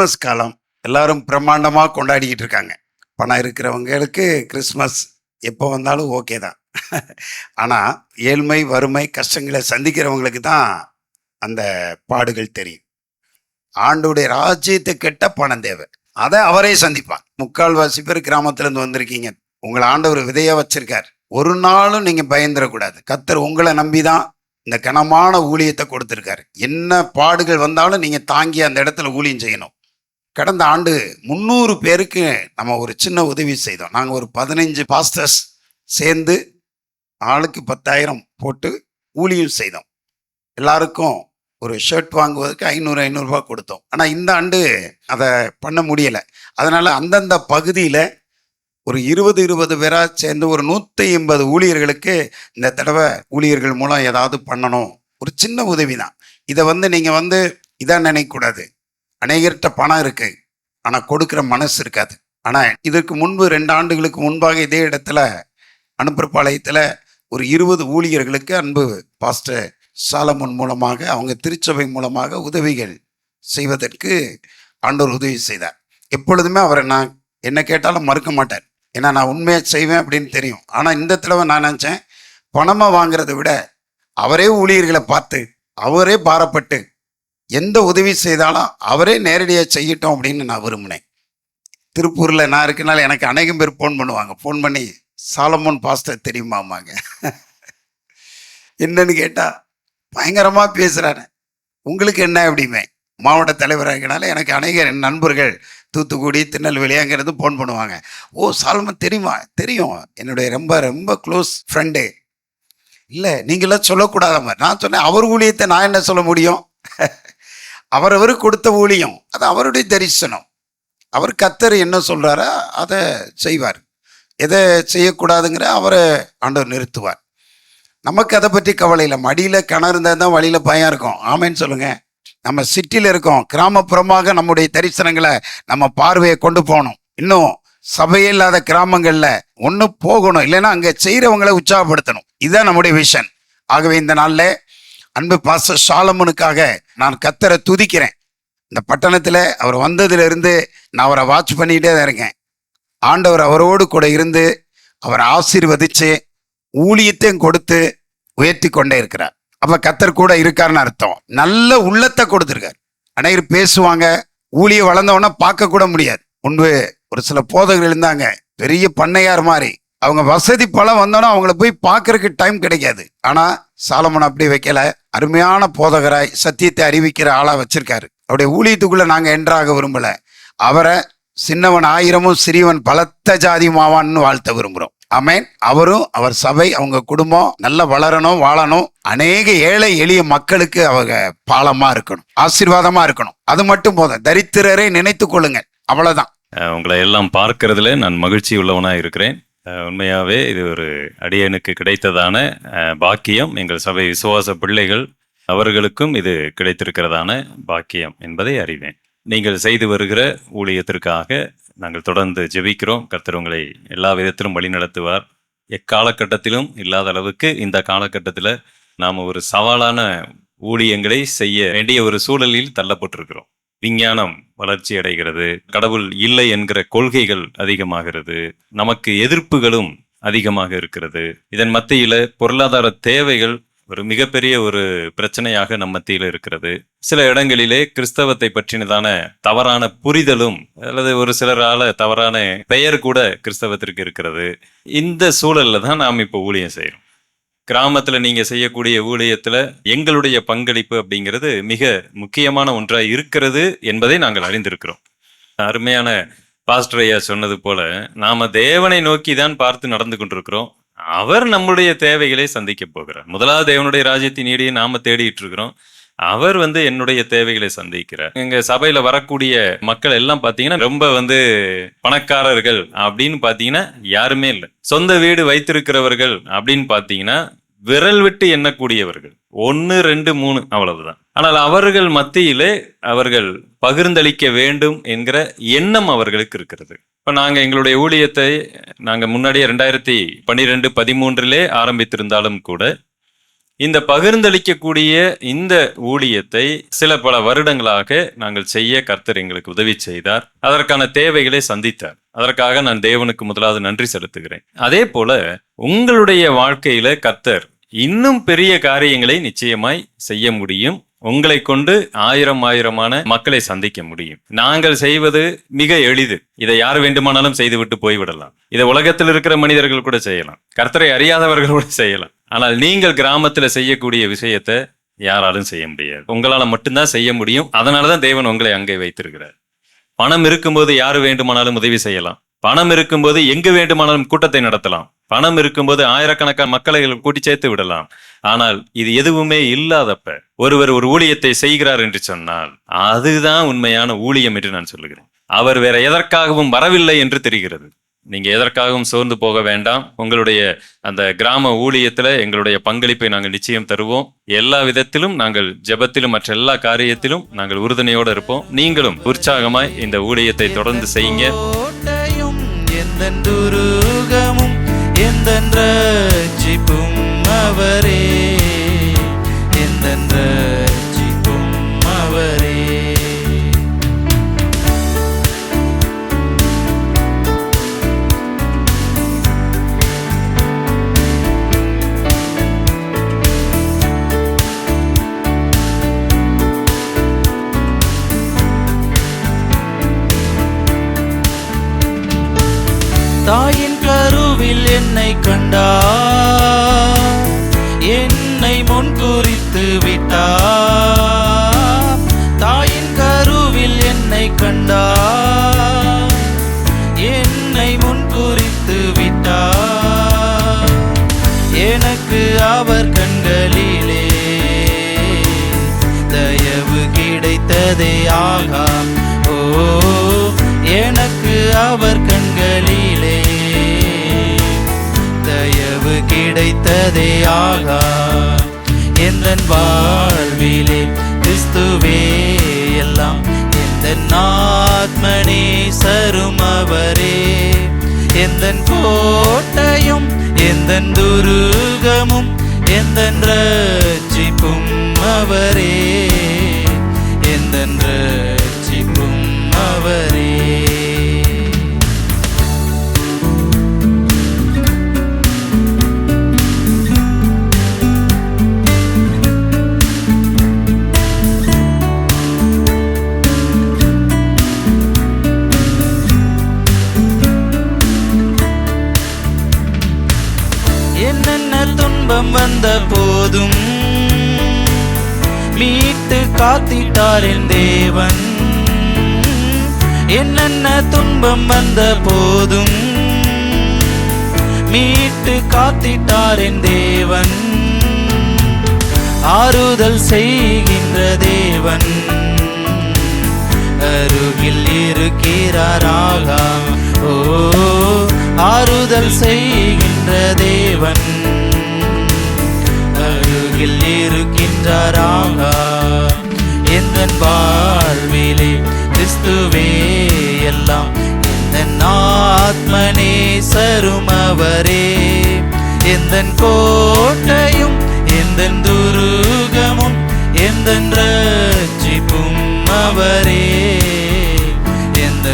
Christmas காலம் எல்லாரும் பிரம்மாண்டமாக கொண்டாடிக்கிட்டு இருக்காங்க. பணம் இருக்கிறவங்களுக்கு கிறிஸ்மஸ் எப்போ வந்தாலும் ஓகே தான். ஆனால் ஏழ்மை வறுமை கஷ்டங்களை சந்திக்கிறவங்களுக்கு தான் அந்த பாடுகள் தெரியும். ஆண்டுடைய ராஜ்யத்தை கெட்ட பணம் தேவை. அதை அவரே சந்திப்பார். முக்கால்வாசி பேர் கிராமத்துலேருந்து வந்திருக்கீங்க. உங்களை ஆண்டவர் விதையாக வச்சிருக்கார். ஒரு நாளும் நீங்கள் பயந்துடக்கூடாது. கத்தர் உங்களை நம்பி தான் இந்த கனமான ஊழியத்தை கொடுத்துருக்காரு. என்ன பாடுகள் வந்தாலும் நீங்கள் தாங்கி அந்த இடத்துல ஊழியம் செய்யணும். கடந்த ஆண்டு முந்நூறு பேருக்கு நம்ம ஒரு சின்ன உதவி செய்தோம். நாங்கள் ஒரு பதினைஞ்சு பாஸ்டர்ஸ் சேர்ந்து ஆளுக்கு பத்தாயிரம் போட்டு ஊழியம் செய்தோம். எல்லாருக்கும் ஒரு ஷர்ட் வாங்குவதற்கு ஐநூறு ஐநூறுரூவா கொடுத்தோம். ஆனால் இந்த ஆண்டு அதை பண்ண முடியலை. அதனால் அந்தந்த பகுதியில் ஒரு இருபது இருபது பேராக சேர்ந்து ஒரு நூற்றி எண்பது ஊழியர்களுக்கு இந்த தடவை ஊழியர்கள் மூலம் ஏதாவது பண்ணணும். ஒரு சின்ன உதவி தான் இதை வந்து நீங்கள் வந்து இதாக நினைக்கக்கூடாது. அநேகர்கிட்ட பணம் இருக்குது ஆனால் கொடுக்குற மனசு இருக்காது. ஆனால் இதற்கு முன்பு ரெண்டு ஆண்டுகளுக்கு முன்பாக இதே இடத்துல அனுப்புறப்பாளையத்தில் ஒரு இருபது ஊழியர்களுக்கு அன்பு பாஸ்டர் சாலமன் மூலமாக அவங்க திருச்சபை மூலமாக உதவிகள் செய்வதற்கு ஆண்டவர் உதவி செய்தார். எப்பொழுதுமே அவரை நான் என்ன கேட்டாலும் மறுக்க மாட்டார். ஏன்னா நான் உண்மையாக செய்வேன் அப்படின்னு தெரியும். ஆனால் இந்த தடவை நான் நினச்சேன் பணமாக வாங்குறதை விட அவரே ஊழியர்களை பார்த்து அவரே பாரப்பட்டு எந்த உதவி செய்தாலும் அவரே நேரடியாக செய்யட்டும் அப்படின்னு நான் விரும்பினேன். திருப்பூரில் நான் இருக்கனால எனக்கு அநேகம் பேர் ஃபோன் பண்ணுவாங்க. ஃபோன் பண்ணி சாலமோன் பாஸ்டர் தெரியுமாமாங்க என்னன்னு கேட்டால் பயங்கரமாக பேசுகிறாரு உங்களுக்கு என்ன அப்படிமே மாவட்ட தலைவராக இருக்கனால எனக்கு அநேக நண்பர்கள் தூத்துக்குடி திருநெல்வேலி அங்கேருந்து ஃபோன் பண்ணுவாங்க. ஓ சாலமன் தெரியுமா? தெரியும். என்னுடைய ரொம்ப ரொம்ப க்ளோஸ் ஃப்ரெண்டு இல்லை நீங்களாம் சொல்லக்கூடாத நான் சொன்னேன் அவர் ஊழியத்தை நான் என்ன சொல்ல முடியும்? அவரவர் கொடுத்த ஊழியம் அது அவருடைய தரிசனம். அவர் கத்தர் என்ன சொல்கிறாரோ அதை செய்வார். எதை செய்யக்கூடாதுங்கிற அவரை ஆண்டவர் நிறுத்துவார். நமக்கு அதை பற்றி கவலை இல்லை. மடியில் கிணறு இருந்தால் தான் வழியில் பயம் இருக்கும். ஆமேன்னு சொல்லுங்கள் நம்ம சிட்டியில் இருக்கோம். கிராமப்புறமாக நம்முடைய தரிசனங்களை நம்ம பார்வையை கொண்டு போகணும். இன்னும் சபையே இல்லாத கிராமங்களில் ஒன்று போகணும். இல்லைன்னா அங்கே செய்கிறவங்களை உற்சாகப்படுத்தணும். இதுதான் நம்முடைய விஷன் ஆகவே இந்த நாளில் அன்பு பாச சாலமனுக்காக நான் கத்தரை துதிக்கிறேன். இந்த பட்டணத்தில் அவர் வந்ததுலேருந்து நான் அவரை வாட்ச் பண்ணிக்கிட்டே தான் இருக்கேன். ஆண்டவர் அவரோடு கூட இருந்து அவரை ஆசீர்வதிச்சு ஊழியத்தையும் கொடுத்து உயர்த்தி கொண்டே இருக்கிறார். அப்போ கத்தர் கூட இருக்காருன்னு அர்த்தம். நல்ல உள்ளத்தை கொடுத்துருக்காரு. அனைவரும் பேசுவாங்க ஊழிய வளர்ந்தவொன்னே பார்க்க கூட முடியாது. முன்பு ஒரு சில போதகர்கள் இருந்தாங்க பெரிய பண்ணையார் மாதிரி. அவங்க வசதி பலம் வந்தோன்னா அவங்கள போய் பார்க்கறதுக்கு டைம் கிடைக்காது. ஆனால் சாலமன் அப்படி வைக்கல. அருமையான போதகராய் சத்தியத்தை அறிவிக்கிற ஆளாக வச்சிருக்காரு. அவருடைய ஊழியத்துக்குள்ளே நாங்கள் என்றாக விரும்பலை. அவரை சின்னவன் ஆயிரமும் சிறியவன் பலத்த ஜாதி மாவான்னு வாழ்த்த விரும்புகிறோம் அமேன் அவரும் அவர் சபை அவங்க குடும்பம் நல்லா வளரணும் வாழணும். அநேக ஏழை எளிய மக்களுக்கு அவங்க பாலமா இருக்கணும். ஆசீர்வாதமா இருக்கணும். அது மட்டும் போதும். தரித்திரரை நினைத்து கொள்ளுங்கள். அவ்வளவுதான். உங்களை எல்லாம் பார்க்கறதுல நான் மகிழ்ச்சி உள்ளவனா இருக்கிறேன். உண்மையாகவே இது ஒரு அடியனுக்கு கிடைத்ததான பாக்கியம். எங்கள் சபை விசுவாச பிள்ளைகள் அவர்களுக்கும் இது கிடைத்திருக்கிறதான பாக்கியம் என்பதை அறிவேன். நீங்கள் செய்து வருகிற ஊழியத்திற்காக நாங்கள் தொடர்ந்து ஜெபிக்கிறோம். கர்த்தர் உங்களை எல்லா விதத்திலும் வழிநடத்துவார். எக்காலகட்டத்திலும் இல்லாத அளவுக்கு இந்த காலகட்டத்தில் நாம் ஒரு சவாலான ஊழியங்களை செய்ய வேண்டிய ஒரு சூழலில் தள்ளப்பட்டிருக்கிறோம். விஞ்ஞானம் வளர்ச்சி அடைகிறது. கடவுள் இல்லை என்கிற கொள்கைகள் அதிகமாகிறது. நமக்கு எதிர்ப்புகளும் அதிகமாக இருக்கிறது. இதன் மத்தியில பொருளாதார தேவைகள் ஒரு மிகப்பெரிய ஒரு பிரச்சனையாக நம் மத்தியில இருக்கிறது. சில இடங்களிலே கிறிஸ்தவத்தை பற்றினதான தவறான புரிதலும் அல்லது ஒரு சிலரால தவறான பெயர் கூட கிறிஸ்தவத்திற்கு இருக்கிறது. இந்த சூழல்ல தான் நாம் இப்போ ஊழியம் செய்யறோம் கிராமத்தில் நீங்கள் செய்யக்கூடிய ஊழியத்தில் எங்களுடைய பங்களிப்பு அப்படிங்கிறது மிக முக்கியமான ஒன்றாக இருக்கிறது என்பதை நாங்கள் அறிந்திருக்கிறோம். அருமையான பாஸ்டர் ஐயா சொன்னது போல நாம தேவனை நோக்கி தான் பார்த்து நடந்து கொண்டிருக்கிறோம். அவர் நம்முடைய தேவைகளை சந்திக்க போகிறார். முதலாவது தேவனுடைய ராஜ்யத்தின் நீடியை நாம தேடிட்டு இருக்கிறோம். அவர் வந்து என்னுடைய தேவைகளை சந்திக்கிறார். எங்க சபையில வரக்கூடிய மக்கள் எல்லாம் பாத்தீங்கன்னா ரொம்ப வந்து பணக்காரர்கள் அப்படின்னு பாத்தீங்கன்னா யாருமே இல்லை. சொந்த வீடு வைத்திருக்கிறவர்கள் அப்படின்னு பாத்தீங்கன்னா விரல் விட்டு எண்ணக்கூடியவர்கள். ஒன்று ரெண்டு மூணு அவ்வளவுதான். ஆனால் அவர்கள் மத்தியிலே அவர்கள் பகிர்ந்தளிக்க வேண்டும் என்கிற எண்ணம் அவர்களுக்கு இருக்கிறது. இப்போ நாங்கள் எங்களுடைய ஊழியத்தை நாங்கள் முன்னாடியே ரெண்டாயிரத்தி பன்னிரெண்டு பதிமூன்றிலே ஆரம்பித்திருந்தாலும் கூட இந்த பகிர்ந்தளிக்கக்கூடிய இந்த ஊழியத்தை சில பல வருடங்களாக நாங்கள் செய்ய கர்த்தர் எங்களுக்கு உதவி செய்தார். அதற்கான தேவைகளை சந்தித்தார். அதற்காக நான் தேவனுக்கு முதலாவது நன்றி செலுத்துகிறேன். அதே போல உங்களுடைய வாழ்க்கையில கர்த்தர் இன்னும் பெரிய காரியங்களை நிச்சயமாய் செய்ய முடியும். உங்களை கொண்டு ஆயிரம் ஆயிரமான மக்களை சந்திக்க முடியும். நாங்கள் செய்வது மிக எளிது. இதை யார் வேண்டுமானாலும் செய்துவிட்டு போய்விடலாம். இதை உலகத்தில் இருக்கிற மனிதர்கள் கூட செய்யலாம். கர்த்தரை அறியாதவர்கள் கூட செய்யலாம். ஆனால் நீங்கள் கிராமத்தில் செய்யக்கூடிய விஷயத்தை யாராலும் செய்ய முடியாது. உங்களால் மட்டும்தான் செய்ய முடியும். அதனாலதான் தேவன் உங்களை அங்கே வைத்திருக்கிறார். பணம் இருக்கும்போது யார் வேண்டுமானாலும் உதவி செய்யலாம். பணம் இருக்கும்போது எங்கு வேண்டுமானாலும் கூட்டத்தை நடத்தலாம். பணம் இருக்கும்போது ஆயிரக்கணக்கான மக்களை கூட்டி சேர்த்து விடலாம். ஆனால் இது எதுவுமே இல்லாதப்ப ஒருவர் ஒரு ஊழியத்தை செய்கிறார் என்று சொன்னால் அதுதான் உண்மையான ஊழியம் என்று நான் சொல்லுகிறேன். அவர் வேற எதற்காகவும் வரவில்லை என்று தெரிகிறது. நீங்க எதற்காகவும் சோர்ந்து போக வேண்டாம். உங்களுடைய அந்த கிராம ஊழியத்துல எங்களுடைய பங்களிப்பை நாங்கள் நிச்சயம் தருவோம். எல்லா விதத்திலும் நாங்கள் ஜெபத்திலும் மற்ற எல்லா காரியத்திலும் நாங்கள் உறுதுணையோடு இருப்போம். நீங்களும் உற்சாகமாய் இந்த ஊழியத்தை தொடர்ந்து செய்யுங்க. கோட்டையும் எந்தன் துருகமும் ரட்சிப்பும் அவரே. எந்தன் தாயின் கருவில் என்னை கண்டார். என்னை முன் குறித்து விட்டார். தாயின் கருவில் என்னை கண்டார். என்னை முன் குறித்து விட்டார். எனக்கு அவர் கண்களிலே தயவு கிடைத்ததே ஆகா ஓ எனக்கு அவர் கண்களில் கிடைத்ததே ஆகா. எந்த வாழ்விலே கிறிஸ்துவே எல்லாம் எந்த ஆத்மனே சருமவரே. எந்த கோட்டையும் எந்த துருகமும் எந்த ரட்சிப்பும் துன்பம் வந்த போதும். மீட்டு காத்திட்டார் என் தேவன். என்னென்ன துன்பம் வந்த போதும். மீட்டு காத்திட்டார் என் தேவன். ஆறுதல் செய்கின்ற தேவன். அருகில் இருக்கிறாராக ஓ ஆறுதல் செய்கின்ற தேவன். அருகில் இருக்கின்றாராக எந்த வாழ்விலே கிறிஸ்துவே எல்லாம் எந்த ஆத்மனே சருமவரே எந்த கோட்டையும் எந்த துருகமும் எந்த ரட்சிப்பும் அவரே. எந்த